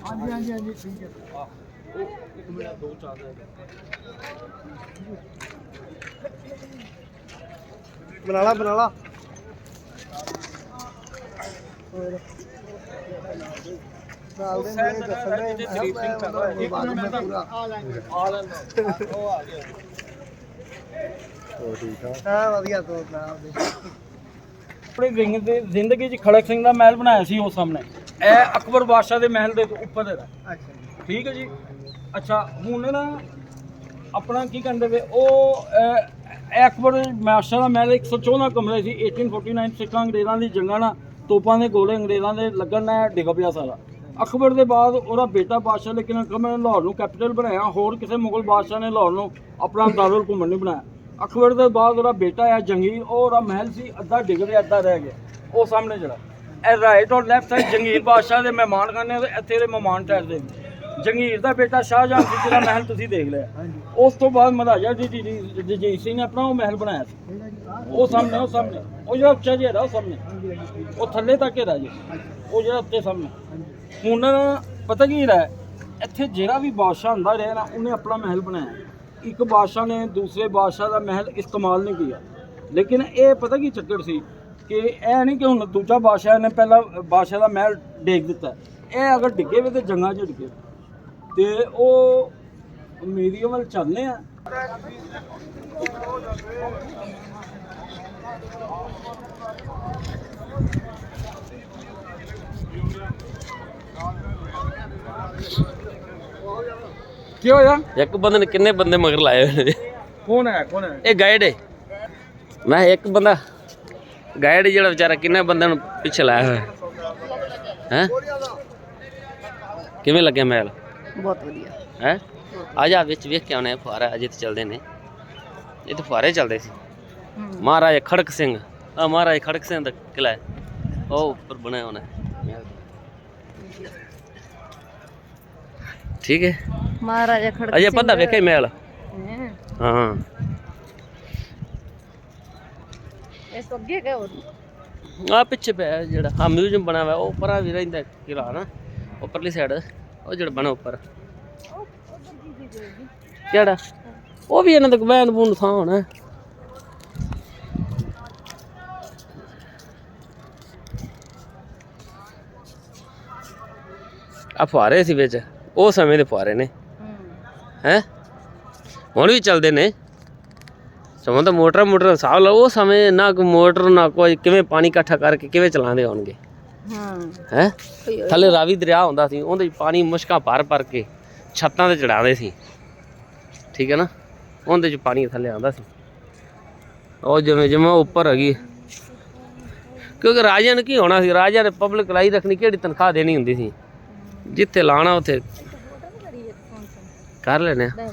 ਹਾਂਜੀ ਹਾਂਜੀ ਹਾਂਜੀ ਠੀਕ ਹੈ ਇੱਕ ਮਿੰਟ ਦੋ ਚਾਰ ਬਣਾ ਲਾ ਬਣਾ ਲਾ ਹੋਰ ਨਾਲ ਦੇ ਮੇਰੇ ਦੱਸਣ ਦੇ ਤੇ ਗਰੀਬ ਸਿੰਘ ਕਰ ਰਿਹਾ ਹੈ। ਇੱਕ ਮਿੰਟ ਪੂਰਾ ਆ ਲੈਂਦਾ। ਉਹ ਆ ਗਿਆ। ਹੋ ਠੀਕ ਆ ਹਾਂ ਵਧੀਆ ਤੋਂ ਨਾਲ ਦੇ ਆਪਣੀ ਜ਼ਿੰਦ- ਦੇ ਜ਼ਿੰਦਗੀ 'ਚ ਖੜਕ ਸਿੰਘ ਦਾ ਮਹਿਲ ਬਣਾਇਆ ਸੀ ਉਹ ਸਾਹਮਣੇ। ਇਹ ਅਕਬਰ ਬਾਦਸ਼ਾਹ ਦੇ ਮਹਿਲ ਦੇ ਉੱਪਰ ਦਾ। ਅੱਛਾ ਜੀ। ਠੀਕ ਹੈ ਜੀ? ਅੱਛਾ ਹੁਣ ਨਾ ਆਪਣਾ ਕੀ ਕਹਿੰਦੇ ਵੇ ਉਹ ਇਹ ਅਕਬਰ ਬਾਦਸ਼ਾਹ ਦਾ ਮਹਿਲ 114 ਕਮਰੇ ਸੀ 1849 ਸਿੱਖਾਂ ਅੰਗਰੇਜ਼ਾਂ ਦੀ ਜੰਗਾਂ ਨਾਲ ਤੋਪਾਂ ਦੇ ਗੋਲੇ ਅੰਗਰੇਜ਼ਾਂ ਦੇ ਲੱਗਣ ਨਾਲ ਡਿੱਗ ਪਿਆ ਸਾਰਾ। ਅਕਬਰ ਦੇ ਬਾਅਦ ਉਹਦਾ ਬੇਟਾ ਬਾਦਸ਼ਾਹ, ਲੇਕਿਨ ਅਕਬਰ ਨੇ ਲਾਹੌਰ ਨੂੰ ਕੈਪੀਟਲ ਬਣਾਇਆ। ਹੋਰ ਕਿਸੇ ਮੁਗਲ ਬਾਦਸ਼ਾਹ ਨੇ ਲਾਹੌਰ ਨੂੰ ਆਪਣਾ ਦਾਰੁਲ ਘੁੰਮਣ ਨਹੀਂ ਬਣਾਇਆ। ਅਕਬਰ ਦੇ ਬਾਅਦ ਉਹਦਾ ਬੇਟਾ ਆ ਜੰਗੀਰ। ਉਹ ਉਹਦਾ ਮਹਿਲ ਸੀ, ਅੱਧਾ ਡਿੱਗ ਰਿਹਾ, ਅੱਧਾ ਰਹਿ ਗਿਆ। ਉਹ ਸਾਹਮਣੇ ਜਿਹੜਾ ਇਹ ਰਾਈਟ ਔਰ ਲੈਫਟ ਸਾਈਡ ਜੰਗੀਰ ਬਾਦਸ਼ਾਹ ਦੇ ਮਹਿਮਾਨ ਖਾਨੇ ਤੇ ਇੱਥੇ ਦੇ ਮਹਿਮਾਨ ਠਹਿਰਦੇ ਨੇ। ਜੰਗੀਰ ਦਾ ਬੇਟਾ ਸ਼ਾਹਜਹਾਨ ਸੀ ਜਿਹੜਾ ਮਹਿਲ ਤੁਸੀਂ ਦੇਖ ਲਿਆ। ਉਸ ਤੋਂ ਬਾਅਦ ਮਹਾਰਾਜਾ ਜੀ ਜੀ ਜਗਜੀਤ ਸਿੰਘ ਨੇ ਆਪਣਾ ਉਹ ਮਹਿਲ ਬਣਾਇਆ ਸੀ। ਉਹ ਸਾਹਮਣੇ ਉਹ ਸਾਹਮਣੇ। ਉਹ ਜਿਹੜਾ ਉੱਚਾ ਜਿਹਾ ਉਹ ਸਾਹਮਣੇ। ਉਹ ਥੱਲੇ ਤੱਕ ਹੈਗਾ ਜੀ। ਉਹ ਜਿਹੜਾ ਉੱਤੇ ਸਾਹਮਣੇ। ਹੁਣ ਪਤਾ ਕੀ ਹੈ ਇੱਥੇ ਜਿਹੜਾ ਵੀ ਬਾਦਸ਼ਾਹ ਹੁੰਦਾ ਰਿਹਾ ਨਾ, ਉਹਨੇ ਆਪਣਾ ਮਹਿਲ ਬਣਾਇਆ। ਇੱਕ ਬਾਦਸ਼ਾਹ ਨੇ ਦੂਸਰੇ ਬਾਦਸ਼ਾਹ ਦਾ ਮਹਿਲ ਇਸਤੇਮਾਲ ਨਹੀਂ ਕੀਤਾ। ਲੇਕਿਨ ਇਹ ਪਤਾ ਕੀ ਚੱਕਰ ਸੀ ਕਿ ਇਹ ਨਹੀਂ ਕਿ ਹੁਣ ਦੂਜਾ ਬਾਦਸ਼ਾਹ ਨੇ ਪਹਿਲਾ ਬਾਦਸ਼ਾਹ ਦਾ ਮਹਿਲ ਡੇਗ ਦਿੱਤਾ। ਇਹ ਅਗਰ ਡਿੱਗੇ ਵੀ ਤੇ ਜੰਗਾਂ 'ਚ ਡਿੱਗੇ। ਤੇ ਉਹ ਮੀਡੀਅਮ ਵੱਲ ਚੱਲਨੇ ਆ। ਕੀ ਹੋਇਆ? ਇੱਕ ਬੰਦੇ ਨੇ ਕਿੰਨੇ ਬੰਦੇ ਮਗਰ ਲਾਏ ਹੋਏ ਨੇ? ਕੌਣ ਹੈ ਕੌਣ ਹੈ? ਇਹ ਗਾਈਡ ਹੈ ਮੈਂ ਇੱਕ ਬੰਦਾ। ਗਾਈਡ ਜਿਹੜਾ ਵਿਚਾਰਾ ਕਿੰਨੇ ਬੰਦਿਆਂ ਨੂੰ ਪਿੱਛੇ ਲਾਇਆ ਹੋਇਆ। ਹੈ? ਕਿਵੇਂ ਲੱਗਿਆ ਮਹਿਲ ਬਹੁਤ ਵਧੀਆ। ਹੈ? ਆ ਜਾ ਵਿੱਚ ਵੇਖ ਕੇ ਆਉਣੇ ਫੁਆਰਾ ਅਜੇ ਤੇ ਚੱਲਦੇ ਨੇ। ਇਹ ਤਾਂ ਫੁਆਰੇ ਚੱਲਦੇ ਸੀ। ਮਹਾਰਾਜਾ ਖੜਕ ਸਿੰਘ। ਆ ਮਹਾਰਾਜਾ ਖੜਕ ਸਿੰਘ ਦਾ ਕਿਲਾ ਹੈ ਉਹ ਉੱਪਰ ਬਣਿਆ ਹੋਣਾ। ਮਹਿਲ ਠੀਕ ਹੈ? ਮਹਾਰਾਜਾ ਖੜਕ ਅਜੇ ਪਤਾ ਵੇਖਿਆ ਹੀ ਮਹਿਲ। ਹੈਂ। ਹਾਂ। ਇਸ ਤੋਂ ਅੱਗੇ ਗਏ ਹੋਰ? ਆ ਪਿੱਛੇ ਪਿਆ ਜਿਹੜਾ ਹਾਂ ਮਿਊਜ਼ੀਅਮ ਬਣਾ ਹੋਇਆ ਉਹ ਪਰਾਂ ਵੀ ਰਹਿੰਦਾ ਕਿਲਾ ਨਾ ਉੱਪਰਲੀ ਸਾਈਡ ਉਹ ਜਿਹੜਾ ਬਣਾ ਉੱਪਰ। ਕਿਹੜਾ? ਉਹ ਵੀ ਇਹਨਾਂ ਦਾ ਵੈਨ ਬੂਨ ਥਾਂ ਹੋਣਾ ਆ ਫੁਆਰੇ ਸੀ ਵਿੱਚ। ਉਹ ਸਮੇਂ ਦੇ ਫੁਆਰੇ ਨੇ। ਹੈ? ਹੁਣ ਵੀ ਚੱਲਦੇ ਨੇ। ਸਮਾਂ ਤਾਂ ਮੋਟਰ ਮੋਟਰ ਸਾਹ ਲਾ ਉਹ ਸਮੇਂ ਨਾ ਕੋਈ ਮੋਟਰ, ਨਾ ਕੋਈ ਕਿਵੇਂ ਪਾਣੀ ਇਕੱਠਾ ਕਰਕੇ ਕਿਵੇਂ ਚਲਾਉਂਦੇ ਹੋਣਗੇ। ਹਾਂ? ਹੈ ਥੱਲੇ ਰਾਵੀ ਦਰਿਆ ਹੁੰਦਾ ਸੀ, ਉਹਦੇ 'ਚ ਪਾਣੀ ਮੁਸ਼ਕਾਂ ਭਰ ਭਰ ਕੇ ਛੱਤਾਂ ਤੇ ਚੜਾਉਂਦੇ ਸੀ। ਠੀਕ ਹੈ ਨਾ? ਉਹਦੇ 'ਚ ਪਾਣੀ ਥੱਲੇ ਆਉਂਦਾ ਸੀ। ਉਹ ਜਿਵੇਂ ਜਿਵੇਂ ਉਹ ਉੱਪਰ ਹੈਗੀ ਕਿਉਂਕਿ ਰਾਜਿਆਂ ਨੇ ਕੀ ਹੋਣਾ ਸੀ, ਰਾਜਿਆਂ ਨੇ ਪਬਲਿਕ ਲਾਈ ਰੱਖਣੀ, ਕਿਹੜੀ ਤਨਖਾਹ ਦੇਣੀ ਹੁੰਦੀ ਸੀ। ਜਿੱਥੇ ਲਾਣਾ ਉੱਥੇ। ਕਰ ਲੈਣੇ ਆ